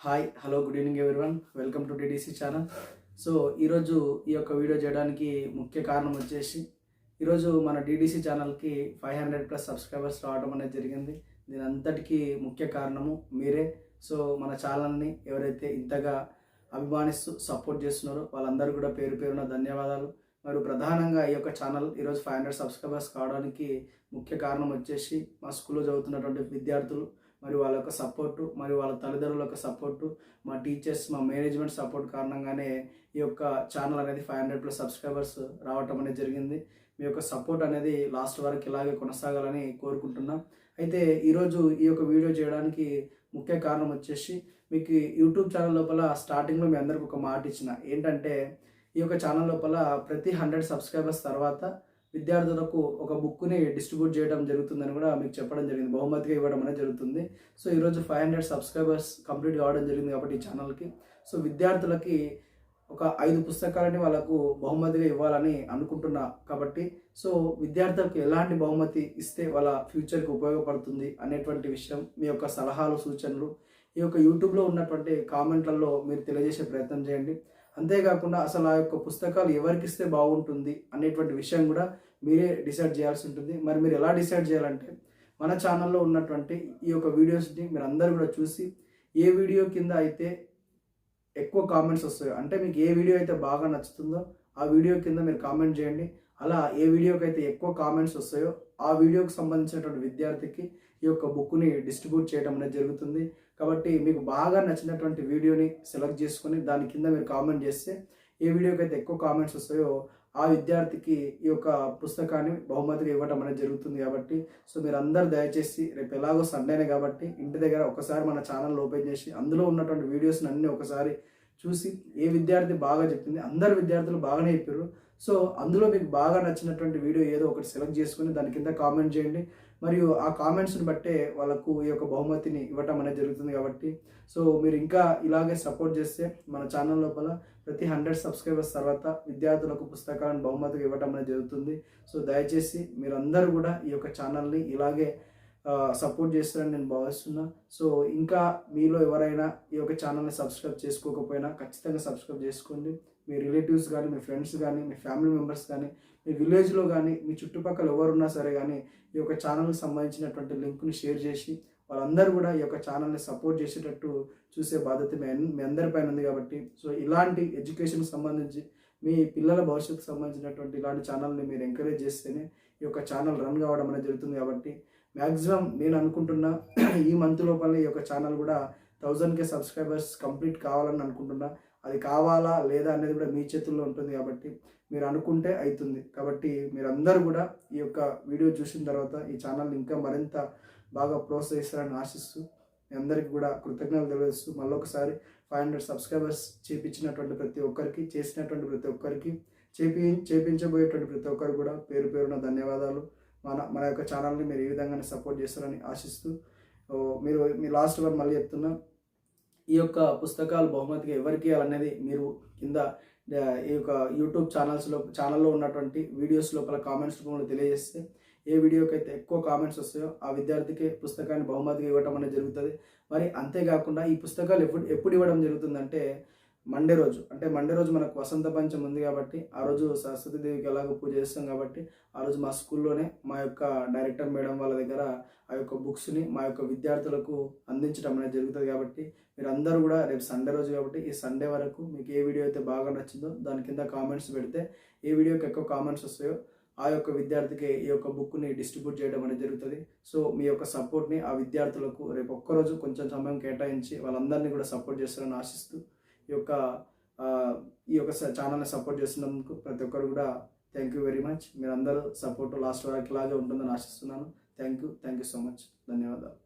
Hi hello good evening everyone welcome to DDC channel so ఈరోజు ఈ యొక్క video చేయడానికి ముఖ్య కారణం వచ్చేసి ఈరోజు మన డిడిసి ఛానల్కి ఫైవ్ హండ్రెడ్ ప్లస్ సబ్స్క్రైబర్స్ రావడం అనేది జరిగింది. దీని అంతటికీ ముఖ్య కారణము మీరే. సో మన ఛానల్ని ఎవరైతే ఇంతగా అభిమానిస్తూ సపోర్ట్ చేస్తున్నారో వాళ్ళందరూ కూడా పేరు పేరున ధన్యవాదాలు. మరియు ప్రధానంగా ఈ యొక్క ఛానల్ ఈరోజు ఫైవ్ హండ్రెడ్ సబ్స్క్రైబర్స్ కావడానికి ముఖ్య కారణం వచ్చేసి మా స్కూల్లో చదువుతున్నటువంటి విద్యార్థులు మరి వాళ్ళ యొక్క సపోర్టు మరి వాళ్ళ తల్లిదండ్రుల యొక్క సపోర్టు మా టీచర్స్ మా మేనేజ్మెంట్ సపోర్ట్ కారణంగానే ఈ యొక్క ఛానల్ అనేది ఫైవ్ హండ్రెడ్ ప్లస్ సబ్స్క్రైబర్స్ రావటం అనేది జరిగింది. మీ యొక్క సపోర్ట్ అనేది లాస్ట్ వరకు ఇలాగే కొనసాగాలని కోరుకుంటున్నాం. అయితే ఈరోజు ఈ యొక్క వీడియో చేయడానికి ముఖ్య కారణం వచ్చేసి మీకు యూట్యూబ్ ఛానల్ లోపల స్టార్టింగ్లో మీ అందరికి ఒక మాట ఇచ్చిన. ఏంటంటే ఈ యొక్క ఛానల్ లోపల ప్రతి హండ్రెడ్ సబ్స్క్రైబర్స్ తర్వాత విద్యార్థులకు ఒక బుక్ని డిస్ట్రిబ్యూట్ చేయడం జరుగుతుందని కూడా మీకు చెప్పడం జరిగింది. బహుమతిగా ఇవ్వడం అనేది జరుగుతుంది. సో ఈరోజు ఫైవ్ హండ్రెడ్ సబ్స్క్రైబర్స్ కంప్లీట్ కావడం జరిగింది కాబట్టి ఈ ఛానల్కి సో విద్యార్థులకి ఒక ఐదు పుస్తకాలని వాళ్ళకు బహుమతిగా ఇవ్వాలని అనుకుంటున్నా కాబట్టి సో విద్యార్థులకు ఎలాంటి బహుమతి ఇస్తే వాళ్ళ ఫ్యూచర్కి ఉపయోగపడుతుంది అనేటువంటి విషయం మీ యొక్క సలహాలు సూచనలు ఈ యొక్క యూట్యూబ్లో ఉన్నటువంటి కామెంట్లలో మీరు తెలియజేసే ప్రయత్నం చేయండి. అంతేకాకుండా అసలు ఆ యొక్క పుస్తకాలు ఎవరికి ఇస్తే బాగుంటుంది అనేటువంటి విషయం కూడా మీరే డిసైడ్ చేయాల్సి ఉంటుంది. మరి మీరు ఎలా డిసైడ్ చేయాలంటే మన ఛానల్లో ఉన్నటువంటి ఈ యొక్క వీడియోస్ని మీరు అందరూ కూడా చూసి ఏ వీడియో కింద అయితే ఎక్కువ కామెంట్స్ వస్తాయో అంటే మీకు ఏ వీడియో అయితే బాగా నచ్చుతుందో ఆ వీడియో కింద మీరు కామెంట్ చేయండి. అలా ఏ వీడియోకి అయితే ఎక్కువ కామెంట్స్ వస్తాయో ఆ వీడియోకి సంబంధించినటువంటి విద్యార్థికి ఈ యొక్క బుక్ని డిస్ట్రిబ్యూట్ చేయడం అనేది జరుగుతుంది. కాబట్టి మీకు బాగా నచ్చినటువంటి వీడియోని సెలెక్ట్ చేసుకొని దాని కింద మీరు కామెంట్ చేస్తే ఏ వీడియోకి అయితే ఎక్కువ కామెంట్స్ వస్తాయో ఆ విద్యార్థికి ఈ యొక్క పుస్తకాన్ని బహుమతిగా ఇవ్వడం అనేది జరుగుతుంది కాబట్టి. సో మీరు అందరు దయచేసి రేపు ఎలాగో సండేనే కాబట్టి ఇంటి దగ్గర ఒకసారి మన ఛానల్ ఓపెన్ చేసి అందులో ఉన్నటువంటి వీడియోస్ని అన్నీ ఒకసారి చూసి ఏ విద్యార్థి బాగా చెప్తుంది అందరు విద్యార్థులు బాగానే చెప్పారు సో అందులో మీకు బాగా నచ్చినటువంటి వీడియో ఏదో ఒకటి సెలెక్ట్ చేసుకుని దాని కింద కామెంట్ చేయండి. మరియు ఆ కామెంట్స్ని బట్టే వాళ్ళకు ఈ యొక్క బహుమతిని ఇవ్వటం అనేది జరుగుతుంది కాబట్టి. సో మీరు ఇంకా ఇలాగే సపోర్ట్ చేస్తే మన ఛానల్ లోపల ప్రతి హండ్రెడ్ సబ్స్క్రైబర్స్ తర్వాత విద్యార్థులకు పుస్తకాలను బహుమతిగా ఇవ్వటం అనేది జరుగుతుంది. సో దయచేసి మీరందరూ కూడా ఈ యొక్క ఛానల్ని ఇలాగే సపోర్ట్ చేస్తారని నేను భావిస్తున్నా. సో ఇంకా మీలో ఎవరైనా ఈ యొక్క ఛానల్ని సబ్స్క్రైబ్ చేసుకోకపోయినా ఖచ్చితంగా సబ్స్క్రైబ్ చేసుకోండి. మీ రిలేటివ్స్ కానీ మీ ఫ్రెండ్స్ కానీ మీ ఫ్యామిలీ మెంబర్స్ కానీ మీ విలేజ్లో కానీ మీ చుట్టుపక్కల ఎవరున్నా సరే కానీ ఈ యొక్క ఛానల్కి సంబంధించినటువంటి లింక్ని షేర్ చేసి వాళ్ళందరూ కూడా ఈ యొక్క ఛానల్ని సపోర్ట్ చేసేటట్టు చూసే బాధ్యత మీ మీ అందరిపైన ఉంది కాబట్టి సో ఇలాంటి ఎడ్యుకేషన్కి సంబంధించి మీ పిల్లల భవిష్యత్తుకు సంబంధించినటువంటి ఇలాంటి ఛానల్ని మీరు ఎంకరేజ్ చేస్తేనే ఈ యొక్క ఛానల్ రన్ కావడం అనేది జరుగుతుంది కాబట్టి మ్యాక్సిమం నేను అనుకుంటున్నా ఈ మంత్ లోపల ఈ యొక్క ఛానల్ కూడా థౌజండ్కే సబ్స్క్రైబర్స్ కంప్లీట్ కావాలని అనుకుంటున్నా. అది కావాలా లేదా అనేది కూడా మీ చేతుల్లో ఉంటుంది కాబట్టి మీరు అనుకుంటే అవుతుంది కాబట్టి మీరందరూ కూడా ఈ యొక్క వీడియో చూసిన తర్వాత ఈ ఛానల్ని ఇంకా మరింత బాగా ప్రోత్సహిస్తారని ఆశిస్తూ మీ అందరికీ కూడా కృతజ్ఞతలు తెలియజేస్తూ మళ్ళొకసారి ఫైవ్ హండ్రెడ్ సబ్స్క్రైబర్స్ చేపించినటువంటి ప్రతి ఒక్కరికి చేసినటువంటి ప్రతి ఒక్కరికి చేపి చేపించబోయేటువంటి ప్రతి ఒక్కరు కూడా పేరు పేరున ధన్యవాదాలు. మన మన యొక్క ఛానల్ని మీరు ఏ విధంగానే సపోర్ట్ చేస్తారని ఆశిస్తూ మీరు మీ లాస్ట్ వన్ మళ్ళీ చెప్తున్నా. ఈ యొక్క పుస్తకాలు బహుమతిగా ఎవరికి ఇవ్వాలనేది మీరు కింద ఈ యొక్క యూట్యూబ్ ఛానల్స్లో ఛానల్లో ఉన్నటువంటి వీడియోస్ లోపల కామెంట్స్ రూపంలో తెలియజేస్తే ఏ వీడియోకి అయితే ఎక్కువ కామెంట్స్ వస్తాయో ఆ విద్యార్థికి పుస్తకాన్ని బహుమతిగా ఇవ్వటం అనేది జరుగుతుంది. మరి అంతేకాకుండా ఈ పుస్తకాలు ఎప్పుడు ఎప్పుడు ఇవ్వడం జరుగుతుందంటే మండే రోజు. అంటే మండే రోజు మనకు వసంత పంచం ఉంది కాబట్టి ఆ రోజు సరస్వతి దేవికి ఎలాగో పూజ చేస్తాం కాబట్టి ఆ రోజు మా స్కూల్లోనే మా యొక్క డైరెక్టర్ మేడం వాళ్ళ దగ్గర ఆ యొక్క బుక్స్ని మా యొక్క విద్యార్థులకు అందించడం అనేది జరుగుతుంది కాబట్టి మీరు అందరూ కూడా రేపు సండే రోజు కాబట్టి ఈ సండే వరకు మీకు ఏ వీడియో అయితే బాగా నచ్చిందో దాని కింద కామెంట్స్ పెడితే ఏ వీడియోకి ఎక్కువ కామెంట్స్ వస్తాయో ఆ యొక్క విద్యార్థికి ఈ యొక్క బుక్ని డిస్ట్రిబ్యూట్ చేయడం అనేది జరుగుతుంది. సో మీ యొక్క సపోర్ట్ని ఆ విద్యార్థులకు రేపు ఒక్కరోజు కొంచెం సమయం కేటాయించి వాళ్ళందరినీ కూడా సపోర్ట్ చేస్తారని ఆశిస్తూ ఈ యొక్క ఈ యొక్క ఛానల్ని సపోర్ట్ చేస్తున్నందుకు ప్రతి ఒక్కరు కూడా థ్యాంక్ యూ వెరీ మచ్ మీరందరూ సపోర్ట్ లాస్ట్ వరకు ఇలాగే ఉంటుందని ఆశిస్తున్నాను. Thank you thank you so much ధన్యవాదాలు.